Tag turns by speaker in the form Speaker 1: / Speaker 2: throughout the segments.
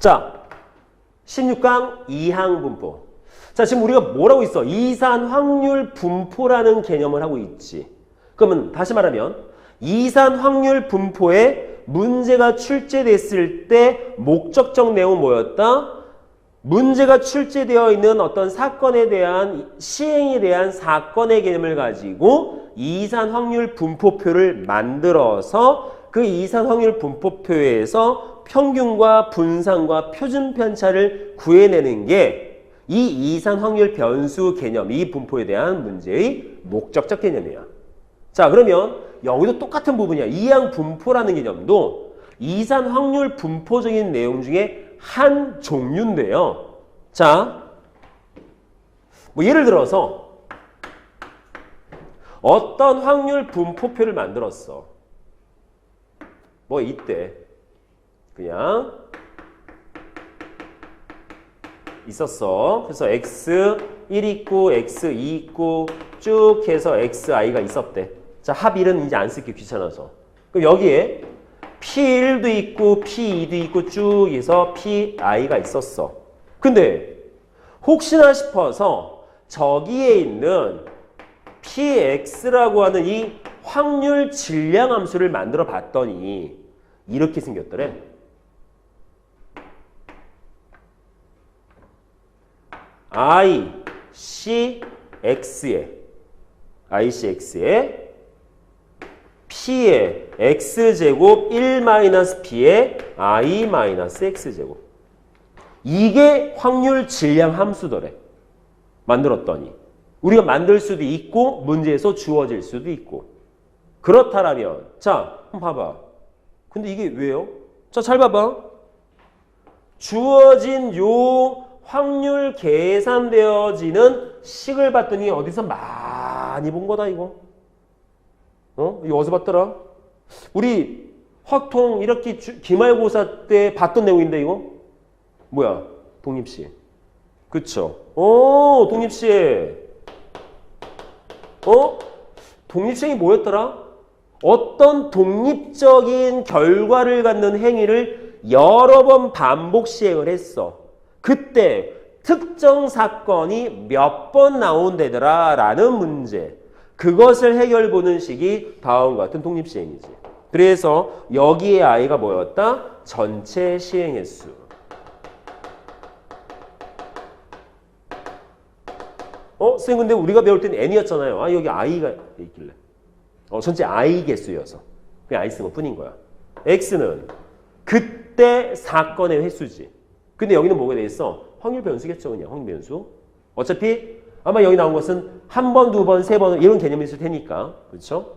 Speaker 1: 자, 16강 이항 분포. 자, 지금 우리가 뭐라고 있어? 이산 확률 분포라는 개념을 하고 있지. 그러면 다시 말하면 이산 확률 분포에 문제가 출제됐을 때 목적적 내용은 뭐였다? 문제가 출제되어 있는 어떤 사건에 대한 시행에 대한 사건의 개념을 가지고 이산 확률 분포표를 만들어서 그 이산 확률 분포표에서 평균과 분산과 표준 편차를 구해내는 게 이 이산 확률 변수 개념, 이 분포에 대한 문제의 목적적 개념이야. 자, 그러면 여기도 똑같은 부분이야. 이항 분포라는 개념도 이산 확률 분포적인 내용 중에 한 종류인데요. 자, 뭐 예를 들어서 어떤 확률 분포표를 만들었어. 뭐 이때 그냥 있었어. 그래서 x 1 있고 x 2 있고 쭉 해서 xi가 있었대. 자, 합 1은 이제 안 쓸게 귀찮아서. 그럼 여기에 p1도 있고 p2도 있고 쭉 해서 pi가 있었어. 근데 혹시나 싶어서 저기에 있는 px라고 하는 이 확률 질량 함수를 만들어 봤더니 이렇게 생겼더래. I c x에 i c x에 p의 x제곱 1 마이너스 p의 i 마이너스 x제곱. 이게 확률 질량 함수더래. 만들었더니. 우리가 만들 수도 있고 문제에서 주어질 수도 있고. 그렇다라면 자 한번 봐봐. 근데 이게 왜요? 자 잘 봐봐. 주어진 요 확률 계산되어지는 식을 봤더니 어디서 많이 본 거다 이거 어? 이거 어디서 봤더라? 우리 확통 이렇게 주- 기말고사 때 봤던 내용인데 이거 뭐야 독립시 그쵸 오 독립시 어? 독립시행이 뭐였더라? 어떤 독립적인 결과를 갖는 행위를 여러 번 반복 시행을 했어. 그때 특정 사건이 몇 번 나온다더라 라는 문제. 그것을 해결 보는 식이 다음과 같은 독립 시행이지. 그래서 여기에 아이가 뭐였다? 전체 시행 횟수. 어? 쌤 근데 우리가 배울 때는 n이었잖아요. 아 여기 i가 있길래. 어, 전체 i 개수여서. 그냥 i 쓴 것 뿐인 거야. x는 그때 사건의 횟수지. 근데 여기는 뭐가 돼 있어? 확률 변수겠죠, 그냥 확률 변수. 어차피 아마 여기 나온 것은 한 번, 두 번, 세 번 이런 개념이 있을 테니까. 그렇죠?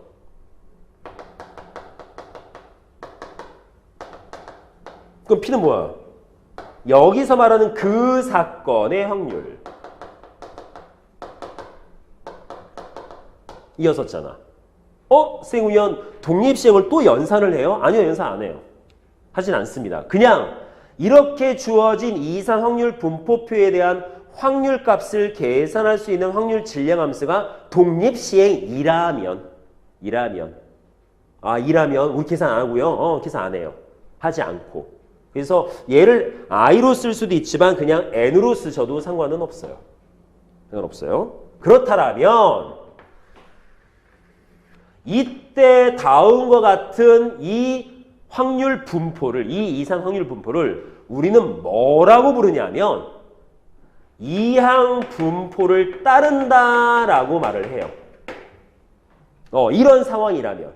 Speaker 1: 그럼 P는 뭐야? 여기서 말하는 그 사건의 확률. 이었었잖아. 어? 생우연 독립시행을 또 연산을 해요? 아니요, 연산 안 해요. 하진 않습니다. 그냥 이렇게 주어진 이산 확률 분포표에 대한 확률 값을 계산할 수 있는 확률 질량 함수가 독립시행이라면 이라면 아 이라면 우리 계산 안 하고요. 어 계산 안 해요. 하지 않고 그래서 얘를 i로 쓸 수도 있지만 그냥 n으로 쓰셔도 상관은 없어요. 상관없어요. 그렇다라면 이때 다음과 같은 이 확률 분포를 이 이산 확률 분포를 우리는 뭐라고 부르냐면 이항 분포를 따른다라고 말을 해요. 어, 이런 상황이라면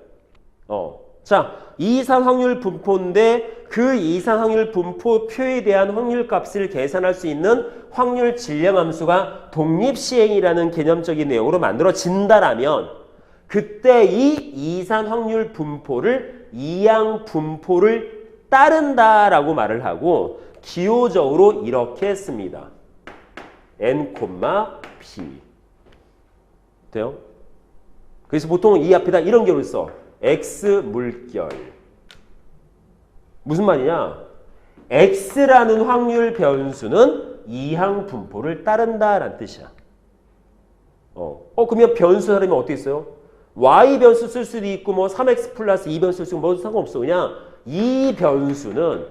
Speaker 1: 어. 자, 이산 확률 분포인데 그 이산 확률 분포표에 대한 확률 값을 계산할 수 있는 확률 질량 함수가 독립 시행이라는 개념적인 내용으로 만들어진다라면 그때 이 이산 확률 분포를 이항 분포를 따른다라고 말을 하고 기호적으로 이렇게 씁니다. n, p 돼요? 그래서 보통 이 앞에다 이런 경우를 써. x 물결. 무슨 말이냐? x라는 확률 변수는 이항 분포를 따른다라는 뜻이야. 어, 어 그러면 변수 사람이 어떻게 써요? Y 변수 쓸 수도 있고 뭐 3x 플러스 2 변수 쓸 수도 있고 뭐 상관없어. 그냥 이 변수는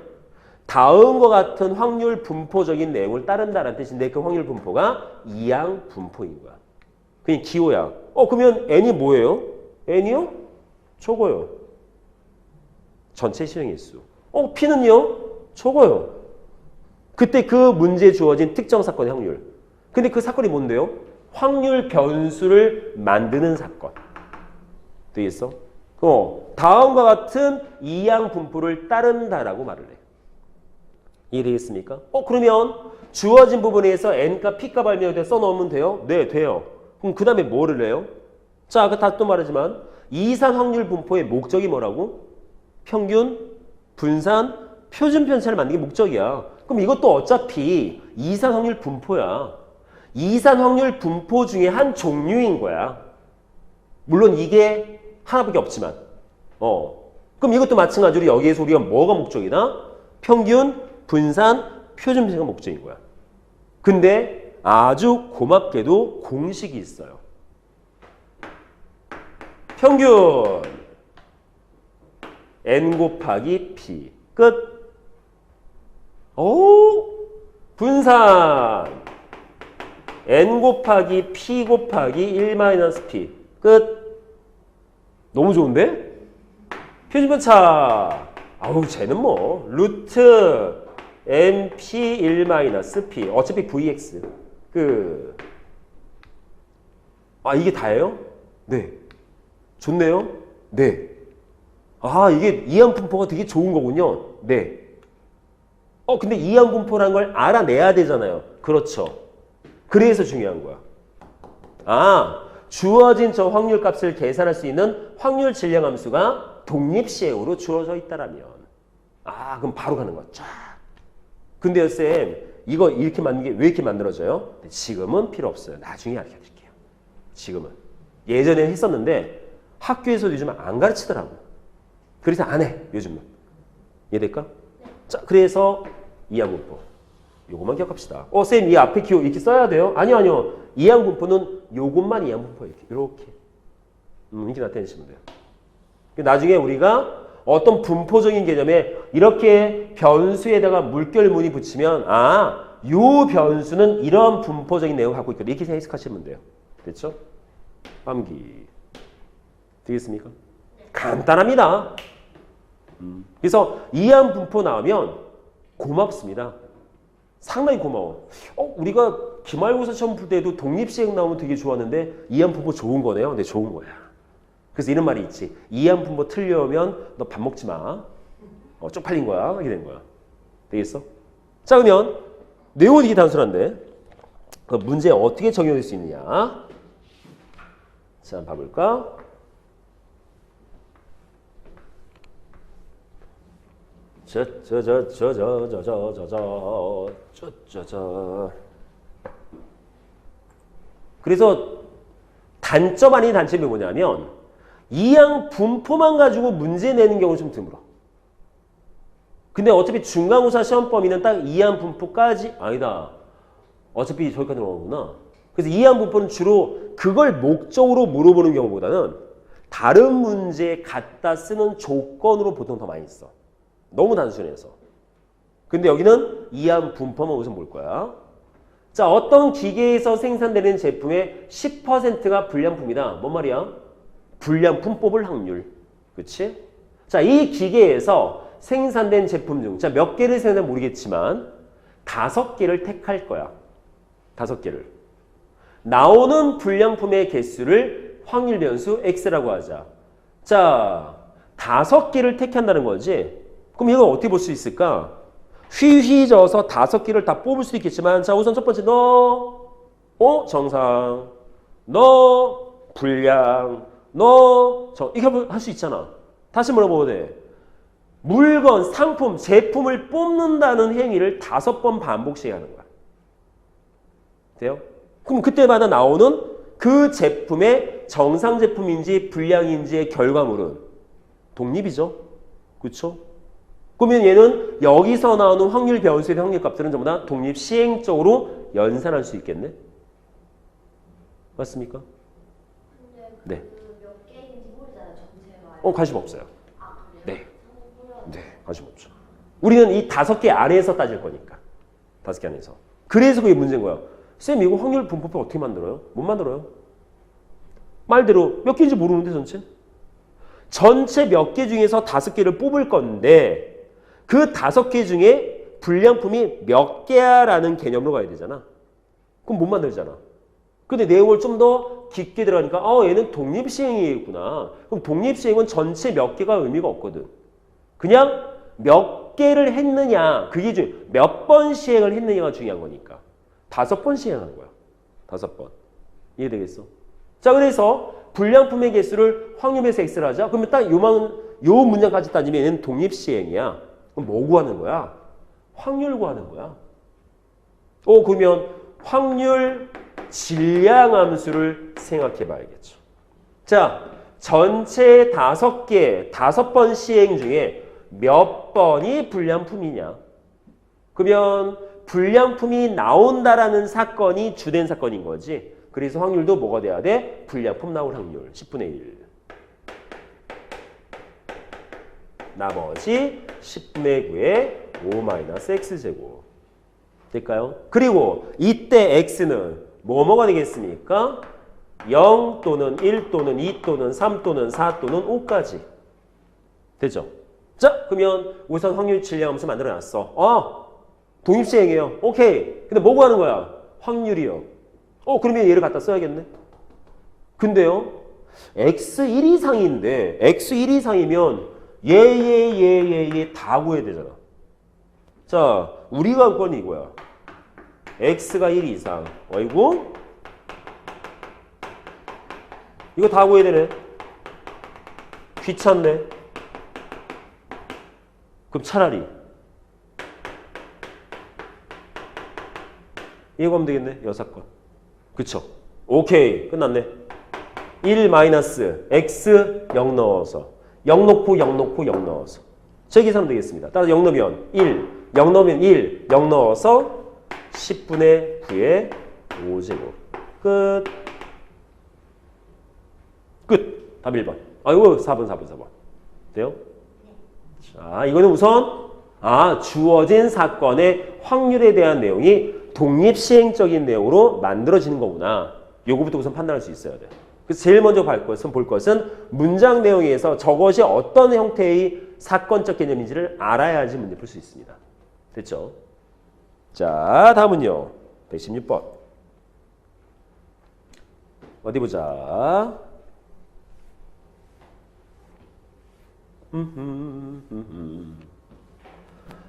Speaker 1: 다음과 같은 확률 분포적인 내용을 따른다는 뜻인데 그 확률 분포가 이항 분포인 거야. 그냥 기호야. 어 그러면 n이 뭐예요? n이요? 적어요. 전체 실행일 수. 어 p는요? 적어요. 그때 그 문제에 주어진 특정 사건의 확률. 근데 그 사건이 뭔데요? 확률 변수를 만드는 사건. 되겠어? 어, 다음과 같은 이항 분포를 따른다라고 말을 해. 이해되겠습니까? 어, 그러면 주어진 부분에서 n값, p값 알면 돼 써놓으면 돼요? 네, 돼요. 그럼 그 다음에 뭐를 해요? 자, 아까 다또 말하지만 이산 확률 분포의 목적이 뭐라고? 평균, 분산, 표준 편차를 만드는 게 목적이야. 그럼 이것도 어차피 이산 확률 분포야. 이산 확률 분포 중에 한 종류인 거야. 물론 이게 하나밖에 없지만. 어. 그럼 이것도 마찬가지로 여기에서 우리가 뭐가 목적이다? 평균, 분산, 표준 편차가 목적인 거야. 근데 아주 고맙게도 공식이 있어요. 평균 n 곱하기 p 끝. 오 분산 n 곱하기 p 곱하기 1 마이너스 p 끝. 너무 좋은데? 표준 편차. 아우 쟤는 뭐 루트 mp 1 마이너스 p 어차피 vx 그. 아 이게 다예요? 네. 좋네요. 네. 아 이게 이항 분포가 되게 좋은 거군요. 네. 어 근데 이항 분포라는 걸 알아내야 되잖아요. 그렇죠. 그래서 중요한 거야. 아 주어진 저 확률 값을 계산할 수 있는 확률 질량 함수가 독립시행으로 주어져 있다라면 아 그럼 바로 가는 거야. 쫙. 근데 요 쌤 이거 이렇게 만든 게 왜 이렇게 만들어져요? 지금은 필요 없어요. 나중에 알려드릴게요. 지금은 예전에 했었는데 학교에서 요즘 안 가르치더라고. 그래서 안 해, 요즘은. 이해될까? 자, 그래서 이항분포. 요것만 기억합시다. 어, 쌤, 이 앞에 기호 이렇게 써야 돼요? 아니요, 아니요. 이항분포는 요것만 이항분포예요. 이렇게. 이렇게. 음, 이렇게 나타내시면 돼요. 나중에 우리가 어떤 분포적인 개념에 이렇게 변수에다가 물결무늬 붙이면, 아, 요 변수는 이런 분포적인 내용을 갖고 있거든. 이렇게 해석하시면 돼요. 됐죠? 암기. 되겠습니까? 간단합니다. 음. 그래서 이항 분포 나오면 고맙습니다. 상당히 고마워. 어, 우리가 기말고사 시험 풀 때도 독립시행 나오면 되게 좋았는데 이항 분포 좋은 거네요. 네, 좋은 거야. 그래서 이런 말이 있지. 이항 분포 틀려면 너 밥 먹지 마. 어, 쪽팔린 거야. 이렇게 된 거야. 되겠어? 자, 그러면 내용은 이게 단순한데 그 문제에 어떻게 적용될 수 있느냐? 자, 한번 봐볼까? 저저저저저저저저저저저 그래서 단점 아닌 단점이 뭐냐면 이항 분포만 가지고 문제 내는 경우 좀 드물어. 근데 어차피 중간고사 시험 범위는 딱 이항 분포까지 아니다. 어차피 저기까지 나오구나. 그래서 이항 분포는 주로 그걸 목적으로 물어보는 경우보다는 다른 문제에 갖다 쓰는 조건으로 보통 더 많이 써. 너무 단순해서. 근데 여기는 이항 분포만 우선 볼 거야. 자, 어떤 기계에서 생산되는 제품의 10%가 불량품이다. 뭔 말이야? 불량품 뽑을 확률. 그치? 자, 이 기계에서 생산된 제품 중, 자, 몇 개를 생산하면 모르겠지만, 다섯 개를 택할 거야. 다섯 개를. 나오는 불량품의 개수를 확률 변수 x라고 하자. 자, 다섯 개를 택한다는 거지. 그럼 이걸 어떻게 볼 수 있을까? 휘휘져서 다섯 개를 다 뽑을 수 있겠지만 자 우선 첫 번째 너 어? 정상 너 불량 너 정, 이렇게 할 수 있잖아 다시 물어보면 돼 물건, 상품, 제품을 뽑는다는 행위를 다섯 번 반복씩 하는 거야 돼요? 그럼 그때마다 나오는 그 제품의 정상 제품인지 불량인지의 결과물은 독립이죠 그렇죠? 그러면 얘는 여기서 나오는 확률 변수의 확률 값들은 전부 다 독립 시행적으로 연산할 수 있겠네? 맞습니까?
Speaker 2: 근데
Speaker 1: 네. 어, 관심 없어요.
Speaker 2: 아?
Speaker 1: 네. 네, 관심 없죠. 우리는 이 다섯 개 안에서 따질 거니까. 다섯 개 안에서. 그래서 그게 문제인 거야. 쌤, 이거 확률 분포표 어떻게 만들어요? 못 만들어요. 말대로 몇 개인지 모르는데 전체? 전체 몇 개 중에서 다섯 개를 뽑을 건데 그 다섯 개 중에 불량품이 몇 개야라는 개념으로 가야 되잖아. 그럼 못 만들잖아. 근데 내용을 좀 더 깊게 들어가니까 어 얘는 독립시행이겠구나. 그럼 독립시행은 전체 몇 개가 의미가 없거든. 그냥 몇 개를 했느냐 그게 중 몇 번 시행을 했느냐가 중요한 거니까 다섯 번 시행하는 거야. 다섯 번. 이해되겠어? 자 그래서 불량품의 개수를 확률에서 x를 하자. 그러면 딱 요만 요 문장까지 따지면 얘는 독립시행이야. 그럼 뭐 구하는 거야? 확률 구하는 거야. 어 그러면 확률 질량 함수를 생각해 봐야겠죠. 자, 전체 다섯 개, 다섯 번 시행 중에 몇 번이 불량품이냐? 그러면 불량품이 나온다라는 사건이 주된 사건인 거지. 그래서 확률도 뭐가 돼야 돼? 불량품 나올 확률 10분의 1. 나머지 10분의 9의 5 x제곱. 될까요? 그리고 이때 x는 뭐 뭐가 되겠습니까? 0 또는 1 또는 2 또는 3 또는 4 또는 5까지. 되죠? 자, 그러면 우선 확률 질량함수 만들어 놨어. 어, 독립시행이에요. 오케이. 근데 뭐 구하는 거야? 확률이요. 어, 그러면 얘를 갖다 써야겠네. 근데요, x1 이상인데, x1 이상이면 얘, 얘, 얘, 얘, 얘다 구해야 되잖아. 자, 우리가 할 건 이거야. x가 1 이상. 어이구. 이거 다 구해야 되네. 귀찮네. 그럼 차라리 이거 하면 되겠네. 여사건. 그쵸? 오케이. 끝났네. 1 마이너스 x 0 넣어서 0 넣고 0 넣고 0 넣어서 제 계산하면 되겠습니다. 따라서 0 넣으면 1, 0 넣으면 1, 0 넣어서 10분의 9의 5제곱. 끝. 끝. 답 1번. 아이고 4번 4번 4번. 돼요? 자, 이거는 우선 아, 주어진 사건의 확률에 대한 내용이 독립시행적인 내용으로 만들어지는 거구나. 요거부터 우선 판단할 수 있어야 돼. 그래서 제일 먼저 볼 것은, 볼 것은 문장 내용에 의해서 저것이 어떤 형태의 사건적 개념인지를 알아야지 문제 풀 수 있습니다. 됐죠? 자, 다음은요. 116번. 어디 보자.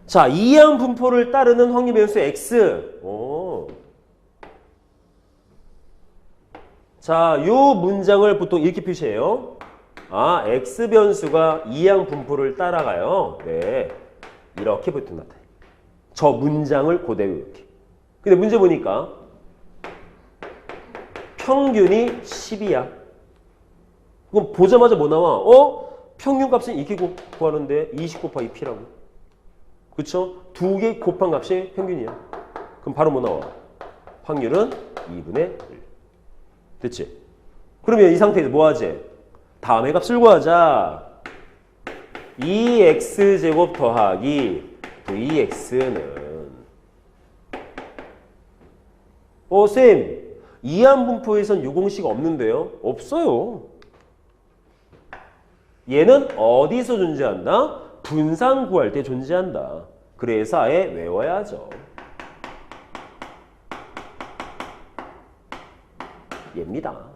Speaker 1: 자, 이항 분포를 따르는 확률 변수 x. 오. 자, 요 문장을 보통 이렇게 표시해요. 아, x 변수가 이항 분포를 따라가요. 네. 이렇게 보통 나타나요. 저 문장을 그대로 이렇게. 근데 문제 보니까 평균이 10이야. 그럼 보자마자 뭐 나와? 어? 평균 값은 이렇게 구- 구하는데 20 곱하기 p라고. 그쵸? 두 개 곱한 값이 평균이야. 그럼 바로 뭐 나와? 확률은 2분의 1. 됐지? 그러면 이 상태에서 뭐 하지? 다음에 값을 구하자. 2x제곱 더하기 vx는 어, 쌤, 이한 분포에선 유공식 없는데요? 없어요. 얘는 어디서 존재한다? 분산 구할 때 존재한다. 그래서 아예 외워야죠. 얘입니다.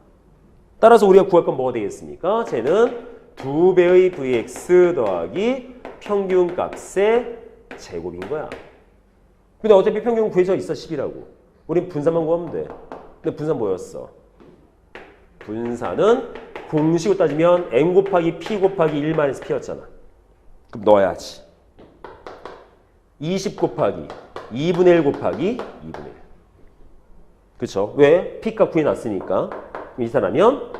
Speaker 1: 따라서 우리가 구할 건 뭐가 되겠습니까? 쟤는 두 배의 vx 더하기 평균 값의 제곱인 거야. 근데 어차피 평균 구해져 있어 10이라고. 우린 분산만 구하면 돼. 근데 분산 뭐였어? 분산은 공식으로 따지면 n 곱하기 p 곱하기 1 마이너스 p였잖아. 그럼 넣어야지. 20 곱하기 2분의 1 곱하기 2분의 1. 그쵸? 왜? p값 구해놨으니까. 이 사람이면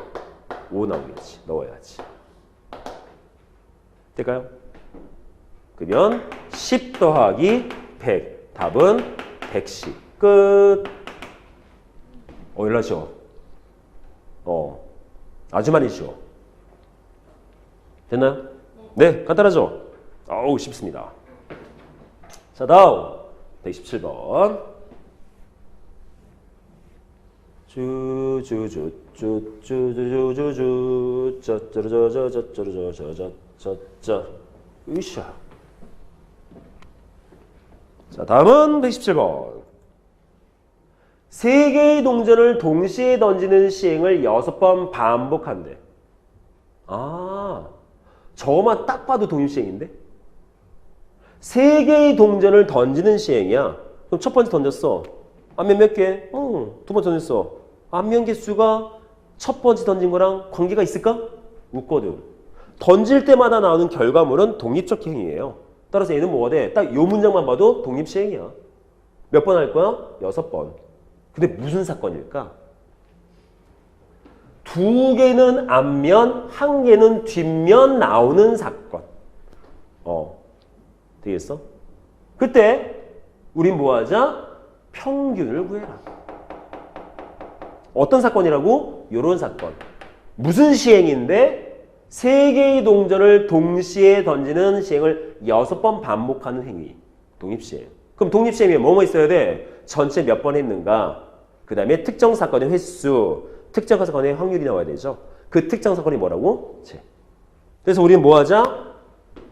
Speaker 1: 5 나오겠지. 넣어야지. 될까요? 그러면 10 더하기 100. 답은 110. 끝. 어, 일나죠? 어. 아주 많이 쉬워. 됐나요? 네, 간단하죠? 어우, 쉽습니다. 자, 다음 127번. 주주주주주주주주주 쩌쩌르저저쩌쩌르저저저저저 으쌰. 자, 다음은 117번. 세 개의 동전을 동시에 던지는 시행을 여섯 번 반복한대. 아, 저만 딱 봐도 독립시행인데? 세 개의 동전을 던지는 시행이야. 그럼 첫 번째 던졌어. 안면 몇 개? 어, 두 번째 던졌어. 안면 개수가 첫 번째 던진 거랑 관계가 있을까? 없거든. 던질 때마다 나오는 결과물은 독립적 행위예요. 따라서 얘는 뭐가 돼? 딱 요 문장만 봐도 독립시행이야. 몇 번 할 거야? 여섯 번. 근데 무슨 사건일까? 두 개는 앞면, 한 개는 뒷면 나오는 사건. 어. 되겠어? 그때 우린 뭐 하자? 평균을 구해라. 어떤 사건이라고? 요런 사건. 무슨 시행인데 세 개의 동전을 동시에 던지는 시행을 여섯 번 반복하는 행위. 독립시행. 그럼 독립시행에 뭐뭐 있어야 돼? 전체 몇 번 했는가? 그 다음에 특정 사건의 횟수, 특정 사건의 확률이 나와야 되죠. 그 특정 사건이 뭐라고? 제. 그래서 우리는 뭐 하자?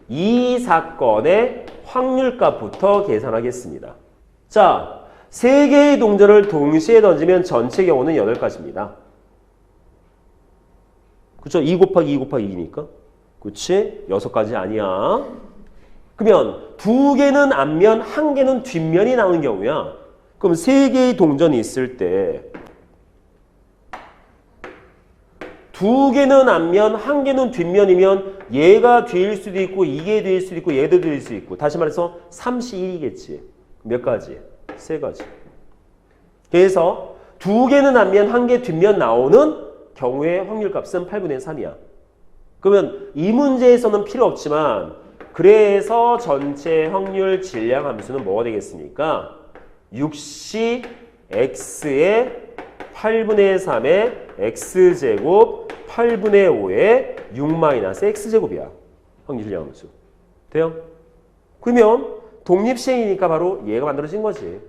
Speaker 1: 이 사건의 확률값부터 계산하겠습니다. 자, 세 개의 동전을 동시에 던지면 전체 경우는 8가지입니다. 그쵸? 2 곱하기 2 곱하기 2니까. 그치? 6가지 아니야. 그러면 두 개는 앞면, 한 개는 뒷면이 나오는 경우야. 그럼 세 개의 동전이 있을 때 두 개는 앞면, 한 개는 뒷면이면 얘가 뒤일 수도 있고 이게 뒤일 수도 있고 얘도 뒤일 수 있고 다시 말해서 31이겠지. 몇 가지? 세 가지. 그래서 두 개는 앞면, 한 개 뒷면 나오는 경우의 확률값은 8분의 3이야. 그러면 이 문제에서는 필요 없지만 그래서 전체 확률 질량 함수는 뭐가 되겠습니까? 6시 x의 8분의 3의 x제곱 8분의 5의 6 마이너스 x제곱이야. 확률 질량 함수. 돼요? 그러면 독립시행이니까 바로 얘가 만들어진 거지.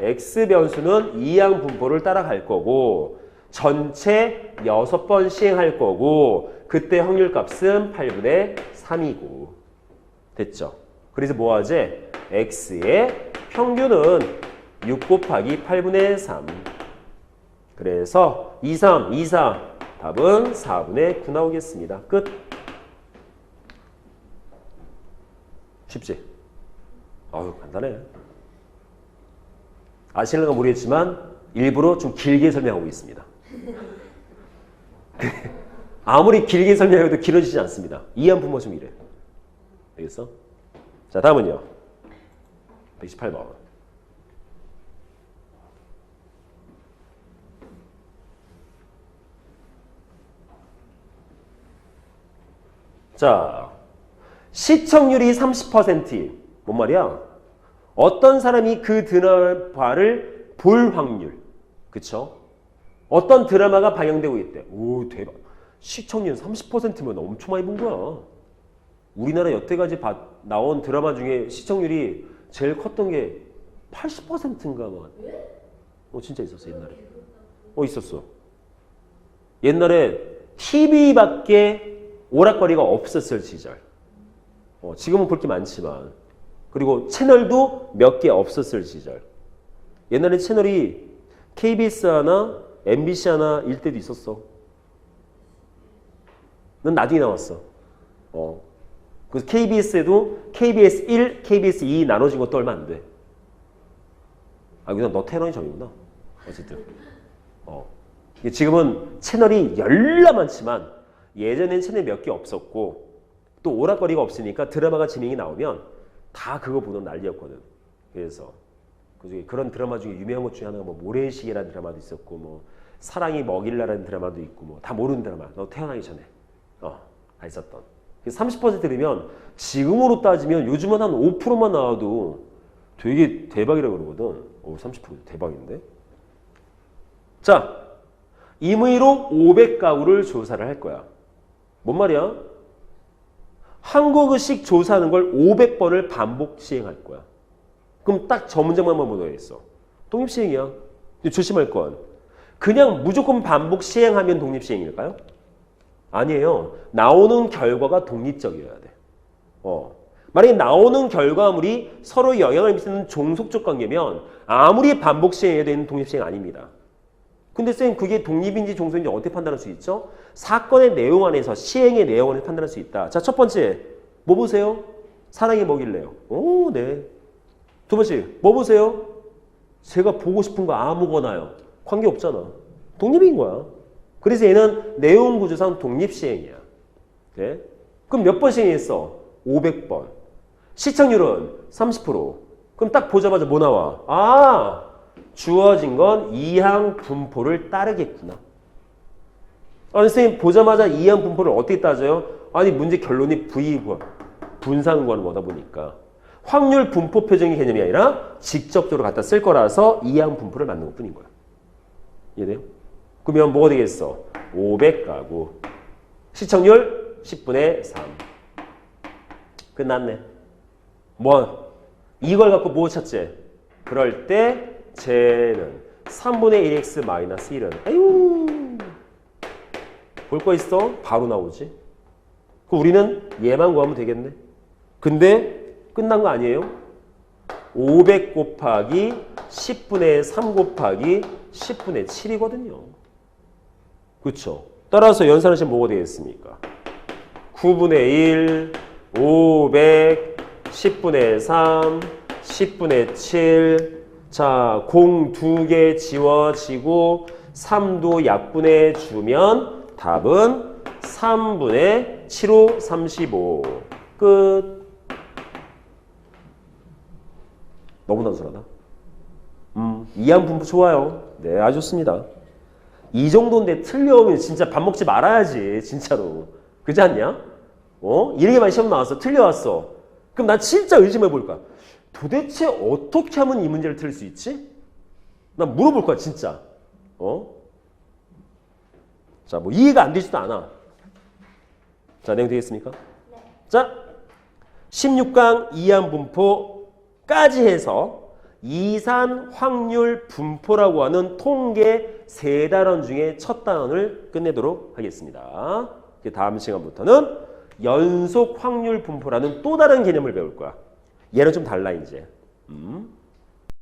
Speaker 1: x 변수는 이항 분포를 따라갈 거고 전체 6번 시행할 거고 그때 확률 값은 8분의 3이고 됐죠? 그래서 뭐 하지? x의 평균은 6 곱하기 8분의 3 그래서 2, 3, 2, 4 답은 4분의 9 나오겠습니다. 끝. 쉽지? 아유 간단해. 아시는가 모르겠지만 일부러 좀 길게 설명하고 있습니다. 아무리 길게 설명해도 길어지지 않습니다. 이해한 부모 좀 이래. 알겠어? 자, 다음은요. 128번. 자, 시청률이 30%인 뭔 말이야? 어떤 사람이 그 드라마를 볼 확률. 그쵸? 어떤 드라마가 방영되고 있대. 오, 대박. 시청률 30%면 엄청 많이 본 거야. 우리나라 여태까지 봐- 나온 드라마 중에 시청률이 제일 컸던 게 80%인가 막. 어, 진짜 있었어, 옛날에. 어, 있었어. 옛날에 TV밖에 오락거리가 없었을 시절. 어, 지금은 볼 게 많지만. 그리고 채널도 몇 개 없었을 시절. 옛날에 채널이 KBS 하나, MBC 하나 일 때도 있었어. 넌 나중에 나왔어. 어. 그래서 KBS에도 KBS 1, KBS 2 나눠진 것도 얼마 안 돼. 아, 그냥 너 테러의 점이구나. 어쨌든. 어. 지금은 채널이 열나 많지만 예전엔 채널 몇 개 없었고 또 오락거리가 없으니까 드라마가 진행이 나오면 다 그거 보는 난리였거든. 그래서 그중에 그런 드라마 중에 유명한 것 중에 하나가 뭐 모래시계라는 드라마도 있었고 뭐 사랑이 먹일라라는 드라마도 있고 뭐 다 모르는 드라마. 너 태어나기 전에 어, 다 있었던. 30%면 지금으로 따지면 요즘은 한 5%만 나와도 되게 대박이라고 그러거든. 오, 30% 대박인데. 자, 임의로 500가구를 조사를 할 거야. 뭔 말이야? 한국의식 조사하는 걸 500번을 반복 시행할 거야. 그럼 딱 저 문제만 보면 되겠어. 독립시행이야. 조심할 건 그냥 무조건 반복 시행하면 독립시행일까요? 아니에요. 나오는 결과가 독립적이어야 돼. 어. 만약에 나오는 결과물이 서로 영향을 미치는 종속적 관계면 아무리 반복 시행해야 되는 독립시행 아닙니다. 근데 쌤 그게 독립인지 종속인지 어떻게 판단할 수 있죠? 사건의 내용 안에서 시행의 내용을 판단할 수 있다. 자, 첫 번째 뭐 보세요? 사랑이 뭐길래요? 오, 네. 두 번째 뭐 보세요? 제가 보고 싶은 거 아무거나요. 관계 없잖아. 독립인 거야. 그래서 얘는 내용 구조상 독립 시행이야. 네? 그럼 몇 번 시행했어? 500번. 시청률은 30%. 그럼 딱 보자마자 뭐 나와? 아, 주어진 건 이항 분포를 따르겠구나. 아니, 선생님, 보자마자 이항 분포를 어떻게 따져요? 아니, 문제 결론이 V 분산구하는 거다 보니까. 확률 분포 표정의 개념이 아니라 직접적으로 갖다 쓸 거라서 이항 분포를 만든 것 뿐인 거야. 이해돼요? 그러면 뭐가 되겠어? 500 가구. 시청률 10분의 3. 끝났네. 뭐, 이걸 갖고 뭐 찾지? 그럴 때 쟤는 3분의 1x 마이너스 1은 아유 볼거 있어? 바로 나오지. 그 우리는 얘만 구하면 되겠네. 근데 끝난 거 아니에요? 500 곱하기 10분의 3 곱하기 10분의 7이거든요. 그렇죠? 따라서 연산하시면 뭐가 되겠습니까? 9분의 1, 500, 10분의 3, 10분의 7. 자, 공 두 개 지워지고 3도 약분해 주면 답은 3분의 7호 35. 끝. 너무 단순하다. 음, 이항 분포 좋아요. 네, 아주 좋습니다. 이 정도인데 틀려오면 진짜 밥 먹지 말아야지, 진짜로. 그지 않냐? 어? 이렇게만 시험 나왔어. 틀려왔어. 그럼 난 진짜 의심해 볼 거야. 도대체 어떻게 하면 이 문제를 틀릴 수 있지? 난 물어볼 거야, 진짜. 어? 자, 뭐 이해가 안 되지도 않아. 자, 내용 되겠습니까? 자, 16강 이항 분포까지 해서 이산 확률 분포라고 하는 통계 세 단원 중에 첫 단원을 끝내도록 하겠습니다. 이제 다음 시간부터는 연속 확률 분포라는 또 다른 개념을 배울 거야. 얘는 좀 달라 이제. 음.